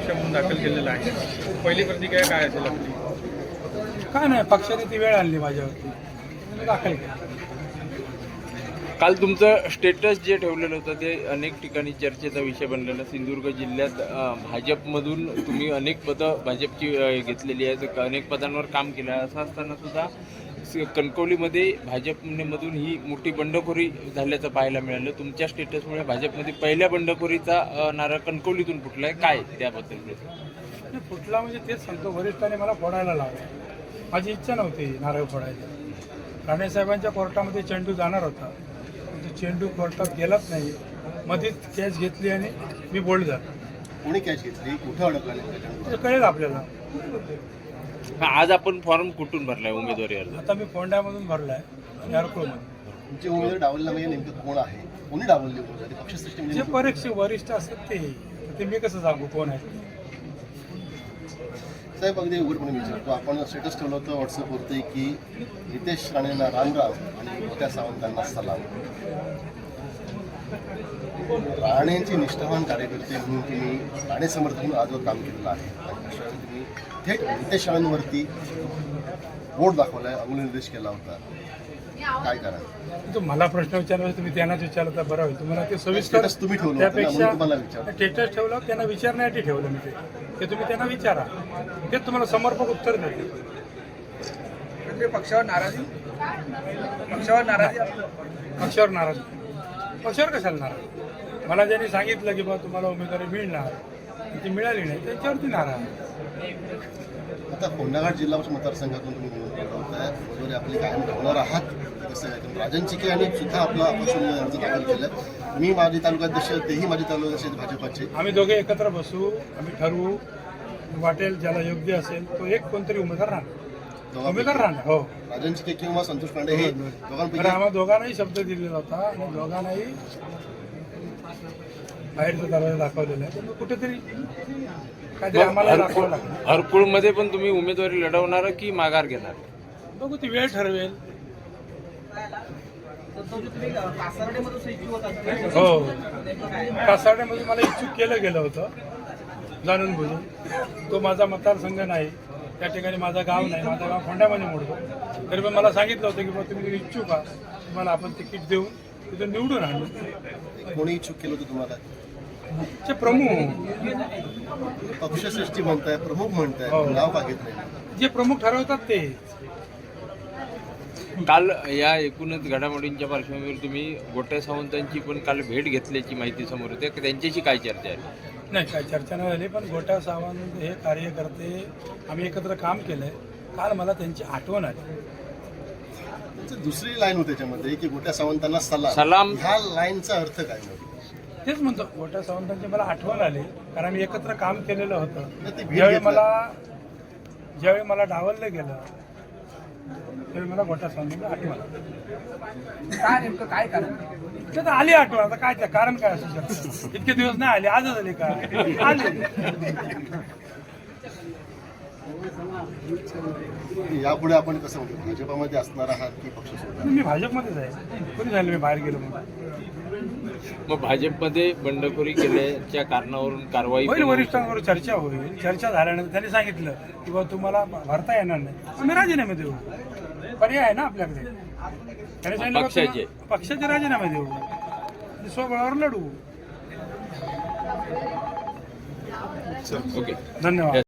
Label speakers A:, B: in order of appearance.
A: पक्ष म्हणून दाखल केलेला आहे. पहिली प्रतिक्रिया काय असेल आपली?
B: काय नाही पक्षाने ती वेळ आणली माझ्यावरती. दाखल केली.
C: काल तुमचं स्टेटस जे ठेवलेलं होतं ते अनेक ठिकाणी चर्चेचा विषय बनलेला. सिंधुदुर्ग जिल्ह्यात भाजपमधून तुम्ही अनेक पदं भाजपची घेतलेली आहेत. अनेक पदांवर काम केलं आहे. असं असताना सुद्धा कणकवलीमध्ये भाजपमधून ही मोठी बंडखोरी झाल्याचं पाहायला मिळालं. तुमच्या स्टेटसमुळे भाजपमध्ये पहिल्या बंडखोरीचा नारा कणकवलीतून फुटला आहे. काय त्याबद्दल?
B: फुटला म्हणजे तेच सांगतो. वरिष्ठाने मला फोडायला लावलं. माझी इच्छा नव्हती नारळ फोडायची राणेसाहेबांच्या कोर्टामध्ये चेंडू जाणार होता. तो चेंडू कोर्टात गेलाच नाही. मध्येच कॅच घेतली आणि मी बोल्ड झालो.
D: कोणी कॅच घेतली? कुठं अडकला नेमकं
B: ते कळेल आपल्याला.
C: आज आपण फॉर्म कुठून भरलाय उमेदवारी अर्ज?
B: आता मी फोंड्यामधून भरला आहे
D: तुमचे उमेदवार डावलला म्हणजे नेमकं कोण आहे? कोणी डावलले उमेदवार? पक्षश्रेष्ठी
B: जे
D: म्हणजे
B: परीक्षे वरिष्ठ असतात ते. तर ते मी कसं सांगू? कोण आहे?
D: साहेब अगदी उघडपणे विचारतो. आपण स्टेटस ठेवलं होतं व्हॉट्सअपवरती की नितेश राणेंना रामराम आणि मोठ्या सावंतांना सलाम. राणेंची निष्ठावान कार्यकर्ते म्हणून तुम्ही राणे समर्थक म्हणून आजवर काम केलेलं आहे. अशा वेळी तुम्ही थेट नितेश राणेंवरती बोट दाखवलाय अंगुलनिर्देश केला होता. काय करा
B: मला प्रश्न विचारला तुम्ही त्यांनाच विचारलं तर बरं होईल. तुम्हाला ते
D: Status तुम्ही ठेवलं विचारलं.
B: स्टेटस ठेवलं त्यांना विचारण्यासाठी ठेवलं मी ते. ते तुम्ही त्यांना विचारा. ते तुम्हाला समर्पक उत्तर देतील
E: म्हणजे पक्षावर नाराजी? पक्षावर नाराजी
B: पक्षावर नाराज. पक्षावर कशाला नाराज? मला ज्यांनी सांगितलं की बा तुम्हाला उमेदवारी मिळणार ती मिळाली नाही त्यांच्यावरती नाराज.
D: आता कोंडाघाट जिल्हा परिषद मतदारसंघातून तुम्ही निवडणूक आपली कायम ठेवणार आहात. कसं आहे कारण राजन चिके यांनी सुद्धा आपला अपक्ष अर्ज दाखल केलं मी माझे तालुकाध्यक्ष तेही माझे तालुकाध्यक्ष आहेत भाजपाचे.
B: आम्ही दोघे एकत्र बसू आम्ही ठरवू. वाटेल ज्याला योग्य असेल तो एक कोणतरी उमेदवार राहणार. उमेदवार राहणार हो.
D: राजन चिके किंवा संतोष पांडे हे दोघांपैकी?
B: आम्हाला दोघांनाही शब्द दिलेला होता आणि दोघांनाही बाहेरचा दरवाजा दाखवलेला आहे. कुठेतरी काहीतरी आम्हाला दाखवावं लागतं
C: हरकुळमध्ये पण तुम्ही उमेदवारी लढवणार की माघार घेणार?
B: बघू ती वेळ ठरवेल. हो. कासारड्यामध्ये मला इच्छुक केलं गेलं होतं जाणून बुजून. तो माझा मतदारसंघ नाही. त्या ठिकाणी माझं गाव नाही. माझं गाव फोंड्यामध्ये मोडतो. तरी पण मला सांगितलं होतं की बा तुम्ही इच्छुक आहात तुम्हाला आपण तिकीट देऊन तिथं निवडून आणू.
D: कोणी इच्छुक केलं होतं तुम्हाला?
B: ते प्रमुख.
D: पक्षश्रेष्ठी म्हणताय प्रमुख म्हणताय
B: हो.
D: नाव का घेत नाही?
B: जे प्रमुख ठरवतात ते.
C: काल या एकूणच घडामोडींच्या पार्श्वभूमीवर तुम्ही गोट्या सावंतांची पण काल भेट घेतल्याची माहिती समोर होते त्यांच्याशी काय चर्चा आहे?
B: नाही काय चर्चा नाही झाली पण गोट्या सावंत हे कार्यकर्ते आम्ही एकत्र काम केलंय. काल मला त्यांची आठवण आली.
D: दुसरी लाईन होती त्याच्यामध्ये की गोट्या सावंतांना सलाम.
C: सलाम.
D: ह्या लाईनचा अर्थ काय
B: तेच म्हणतो गोट्या सावंतांची मला आठवण आली कारण आम्ही एकत्र काम केलेलं
D: ते
B: होतं
D: भेट
B: ज्यावेळी. मला ज्यावेळी मला डावललं गेलं त्यावेळी मला गोट्या सावंतांची आठवण आली.
E: काय नेमकं काय कारण?
B: ते तर आली आठवण आता काय ते कारण काय असू शकतं? इतके दिवस नाही आले आजच आले का? आले.
D: यापुढे आपण कसं म्हणतो भाजपामध्ये असणार आहात की पक्ष सोडणार?
B: मी भाजपमध्येच आहे. कोणी झालं मी बाहेर गेलो
C: मग भाजपमध्ये बंडखोरी केल्याच्या कारणावरून कारवाई
B: होईल. वरिष्ठांवर चर्चा होईल. चर्चा झाल्यानंतर त्यांनी सांगितलं की बा तुम्हाला भरता येणार नाही. आम्ही राजीनामे देऊ. पर्याय आहे ना आपल्याकडे? त्यांनी सांगितलं बा
C: पक्षाचे.
B: पक्षाचे राजीनामे देऊ. आणि स्वबळावर लढू.
C: ओके.
B: धन्यवाद.